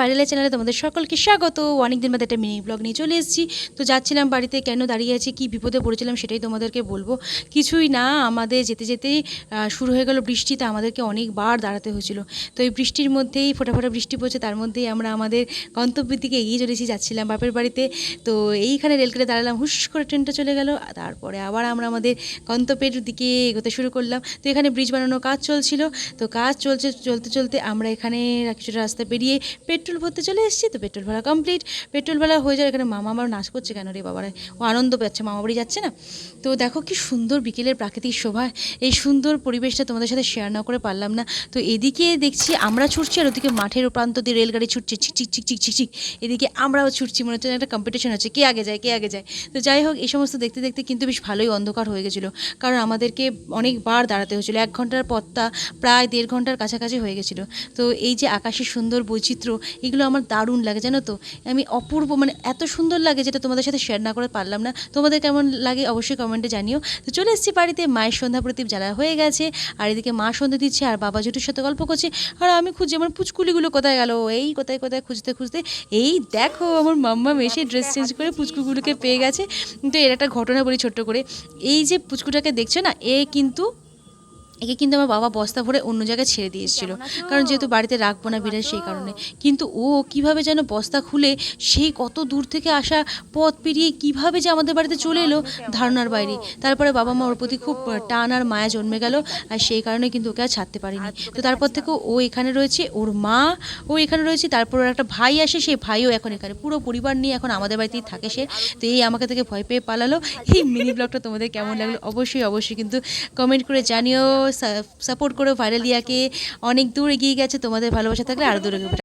ভাইরালের চ্যানেলে তোমাদের সকলকে স্বাগত। অনেকদিন বাদে একটা মিনি ব্লগ নিয়ে চলে এসেছি। তো যাচ্ছিলাম বাড়িতে, কেন দাঁড়িয়ে আছি, কী বিপদে পড়েছিলাম সেটাই তোমাদেরকে বলব। কিছুই না, আমাদের যেতে যেতেই শুরু হয়ে গেল বৃষ্টিতে, আমাদেরকে অনেকবার দাঁড়াতে হয়েছিল। তো এই বৃষ্টির মধ্যেই ফোটা ফোটা বৃষ্টি পড়ছে, তার মধ্যেই আমরা আমাদের গন্তব্যের দিকে এগিয়ে চলেছি, যাচ্ছিলাম বাপের বাড়িতে। তো এইখানে রেলকেটে দাঁড়ালাম, হুশ করে ট্রেনটা চলে গেল, তারপরে আবার আমরা আমাদের গন্তব্যের দিকে এগোতে শুরু করলাম। তো এখানে ব্রিজ বানানোর কাজ চলছিল। তো কাজ চলছে, চলতে চলতে আমরা এখানে কিছুটা রাস্তা পেরিয়ে পেট্রোল ভরতে চলে এসেছি, তো পেট্রোল ভরা কমপ্লিট পেট্রোল ভরা হয়ে যায় এখানে মামা আমার নাচ করছে কেন রে বাবারা? ও আনন্দ পাচ্ছে, মামা বাড়ি যাচ্ছে না? তো দেখো কি সুন্দর বিকেলের প্রাকৃতিক শোভা, এই সুন্দর পরিবেশটা তোমাদের সাথে শেয়ার না করে পারলাম না। তো এদিকে দেখছি আমরা ছুটছি আর ওদিকে মাঠের প্রান্ত দিয়ে রেলগাড়ি ছুটছে চিক চিক চিক চিক চিক চিক এদিকে আমরাও ছুটছি, মনে হচ্ছে একটা কম্পিটিশন হচ্ছে, কে আগে যায়, কে আগে যায়। তো যাই হোক, এই সমস্ত দেখতে দেখতে কিন্তু বেশ ভালোই অন্ধকার হয়ে গেছিল, কারণ আমাদেরকে অনেকবার দাঁড়াতে হয়েছিল। এক ঘণ্টার পথটা প্রায় দেড় ঘণ্টার কাছাকাছি হয়ে গেছিল। তো এই যে আকাশের সুন্দর বৈচিত্র্য এগুলো আমার দারুণ লাগে, জানো তো? আমি অপূর্ব মানে এত সুন্দর লাগে যেটা তোমাদের সাথে শেয়ার না করে পারলাম না। তোমাদের কেমন লাগে অবশ্যই কমেন্টে জানিও। তো চলে এসেছি বাড়িতে, মায়ের সন্ধ্যা প্রদীপ জ্বালা হয়ে গেছে, আর এদিকে মা সন্ধ্যা দিচ্ছে, আর বাবা জুটির সাথে গল্প করছে, আর আমি খুঁজছি আমার পুচকুলিগুলো কোথায় গেল? এই কোথায় কোথায় খুঁজতে খুঁজতে, এই দেখো আমার মাম্মা এসে ড্রেস চেঞ্জ করে পুচকুগুলোকে পেয়ে গেছে। কিন্তু এর একটা ঘটনা বলি ছোট্ট করে। এই যে পুচকুটাকে দেখছ না, এ কিন্তু একে কিন্তু আমার বাবা বস্তা ভরে অন্য জায়গায় ছেড়ে দিয়েছিল। কারণ যেহেতু বাড়িতে রাখব না বিড়াল সেই কারণে। কিন্তু ও কীভাবে যেন বস্তা খুলে সেই কত দূর থেকে আসা পথ পেরিয়ে কীভাবে যে আমাদের বাড়িতে চলে এলো ধারণার বাইরে। তারপরে বাবা মা ওর প্রতি খুব টান আর মায়া জন্মে গেল আর সেই কারণে কিন্তু ওকে আর ছাড়তে পারিনি। তো তারপর থেকে ও এখানে রয়েছে ওর মা ও এখানে রয়েছে তারপর ওর একটা ভাই আসে সেই ভাইও এখন এখানে। পুরো পরিবার নিয়ে এখন আমাদের বাড়িতেই থাকে সে। তো এই আমাকে থেকে ভয় পেয়ে পালালো। এই মিনি ব্লগটা তোমাদের কেমন লাগল? অবশ্যই অবশ্যই কিন্তু কমেন্ট করে জানিও। সাপোর্ট করো ভাইরালিয়াকে অনেক দূর এগিয়ে গেছে তোমাদের ভালোবাসা থাকলে আরও দূর